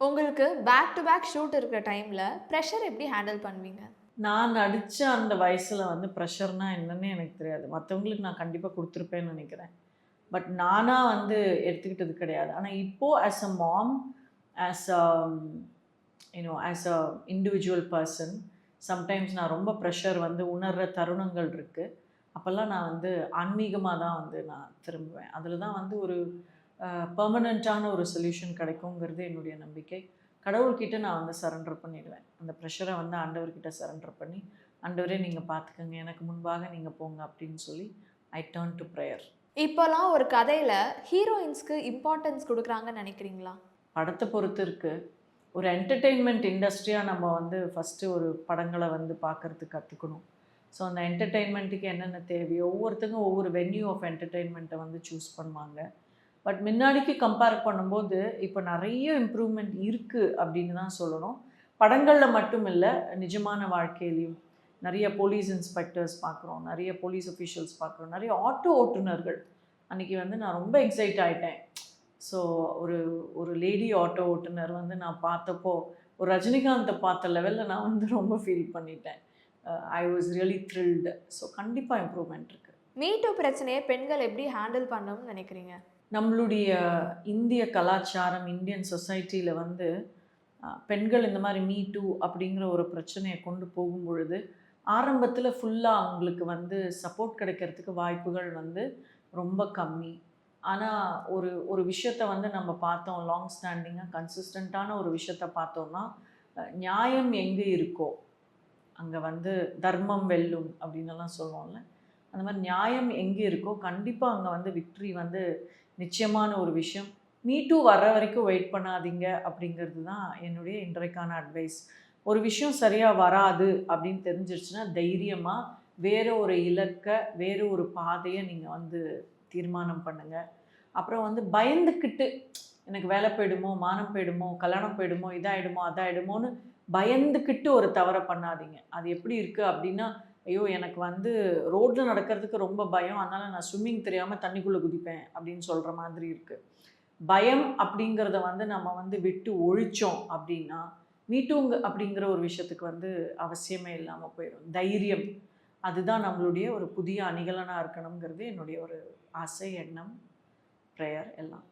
உங்களுக்கு back to back shoot இருக்கிற டைமில் ப்ரெஷர் எப்படி ஹேண்டில் பண்ணுவீங்க? நான் நடித்த அந்த வயசில் வந்து ப்ரெஷர்னால் என்னன்னு எனக்கு தெரியாது. மற்றவங்களுக்கு நான் கண்டிப்பாக கொடுத்துருப்பேன்னு நினைக்கிறேன். பட் நானாக வந்து எடுத்துக்கிட்டது கிடையாது. ஆனால் இப்போது as a mom as a you know as a individual person sometimes நான் ரொம்ப ப்ரெஷர் வந்து உணர்கிற தருணங்கள் இருக்குது அப்போல்லாம் நான் வந்து ஆன்மீகமாக தான் வந்து நான் திரும்புவேன். அதில் தான் வந்து ஒரு பர்மனண்ட்டான ஒரு சொல்யூஷன் கிடைக்குங்கிறது என்னுடைய நம்பிக்கை. கடவுள்கிட்ட நான் வந்து சரண்டர் பண்ணிடுவேன். அந்த ப்ரெஷரை வந்து ஆண்டவர்கிட்ட சரண்டர் பண்ணி ஆண்டவரே நீங்கள் பார்த்துக்கங்க எனக்கு முன்பாக நீங்கள் போங்க அப்படின்னு சொல்லி ஐ டேர்ன் டு ப்ரேயர் இப்போலாம் ஒரு கதையில் ஹீரோயின்ஸ்க்கு இம்பார்ட்டன்ஸ் கொடுக்குறாங்கன்னு நினைக்கிறீங்களா? படத்தை பொறுத்து இருக்கு. ஒரு என்டர்டெயின்மெண்ட் இண்டஸ்ட்ரியாக நம்ம வந்து ஃபஸ்ட்டு ஒரு படங்களை வந்து பார்க்கறதுக்கு கற்றுக்கணும் ஸோ அந்த என்டர்டெயின்மெண்ட்டுக்கு என்னென்ன தேவையோ ஒவ்வொருத்தங்க ஒவ்வொரு வென்யூ ஆஃப் என்டர்டெயின்மெண்ட்டை வந்து சூஸ் பண்ணுவாங்க. பட் முன்னாடிக்கு கம்பேர் பண்ணும்போது இப்போ நிறைய இம்ப்ரூவ்மெண்ட் இருக்குது அப்படின்னு தான் சொல்லணும். படங்களில் மட்டும் இல்லை நிஜமான வாழ்க்கையிலையும் நிறைய போலீஸ் இன்ஸ்பெக்டர்ஸ் பார்க்குறோம் நிறைய போலீஸ் அஃபிஷியல்ஸ் பார்க்குறோம் நிறைய ஆட்டோ ஓட்டுநர்கள். அன்றைக்கி வந்து நான் ரொம்ப எக்ஸைட் ஆகிட்டேன் ஸோ ஒரு ஒரு லேடி ஆட்டோ ஓட்டுநர் வந்து நான் பார்த்தப்போ ஒரு ரஜினிகாந்தை பார்த்த லெவலில் நான் வந்து ரொம்ப ஃபீல் பண்ணிட்டேன். I was really thrilled so கண்டிப்பாக இம்ப்ரூவ்மெண்ட் இருக்குது மீட்டோ பிரச்சனையை பெண்கள் எப்படி ஹேண்டில் பண்ணணும்னு நினைக்கிறீங்க? நம்மளுடைய இந்திய கலாச்சாரம் இந்தியன் சொசைட்டியில் வந்து பெண்கள் இந்த மாதிரி மீ டூ அப்படிங்கிற ஒரு பிரச்சனையை கொண்டு போகும் பொழுது ஆரம்பத்தில் ஃபுல்லாக அவங்களுக்கு வந்து சப்போர்ட் கிடைக்கிறதுக்கு வாய்ப்புகள் வந்து ரொம்ப கம்மி. ஆனால் ஒரு ஒரு விஷயத்த வந்து நம்ம பார்த்தோம் லாங் ஸ்டாண்டிங்காக கன்சிஸ்டண்ட்டான ஒரு விஷயத்த பார்த்தோம்னா நியாயம் எங்கே இருக்கோ அங்கே வந்து தர்மம் வெல்லும் அப்படின்னுலாம் சொல்லுவோம்ல அந்த மாதிரி நியாயம் எங்கே இருக்கோ கண்டிப்பாக அங்கே வந்து விக்ட்ரி வந்து நிச்சயமான ஒரு விஷயம். மீ டூ வர்ற வரைக்கும் வெயிட் பண்ணாதீங்க அப்படிங்கிறது தான் என்னுடைய இன்றைக்கான அட்வைஸ் ஒரு விஷயம் சரியாக வராது அப்படின்னு தெரிஞ்சிருச்சுன்னா தைரியமாக வேறு ஒரு இலக்கை வேறு ஒரு பாதையை நீங்கள் வந்து தீர்மானம் பண்ணுங்கள் அப்புறம் வந்து பயந்துக்கிட்டு எனக்கு வேலை போயிடுமோ மானம் போயிடுமோ கல்யாணம் போயிடுமோ இதாயிடுமோ அதாகிடுமோன்னு பயந்துக்கிட்டு ஒரு தவறை பண்ணாதீங்க. அது எப்படி இருக்குது அப்படின்னா ஐயோ எனக்கு வந்து ரோட்டில் நடக்கிறதுக்கு ரொம்ப பயம். அதனால் நான் ஸ்விம்மிங் தெரியாமல் தண்ணிக்குள்ளே குதிப்பேன் அப்படின்னு சொல்கிற மாதிரி இருக்குது பயம் அப்படிங்கிறத வந்து நம்ம வந்து விட்டு ஒழிச்சோம் அப்படின்னா மீட்டுங்க அப்படிங்கிற ஒரு விஷயத்துக்கு வந்து அவசியமே இல்லாமல் போயிடும் தைரியம். அதுதான் நம்மளுடைய ஒரு புதிய அணிகலனாக இருக்கணுங்கிறது என்னுடைய ஒரு ஆசை எண்ணம் ப்ரேயர் எல்லாம்.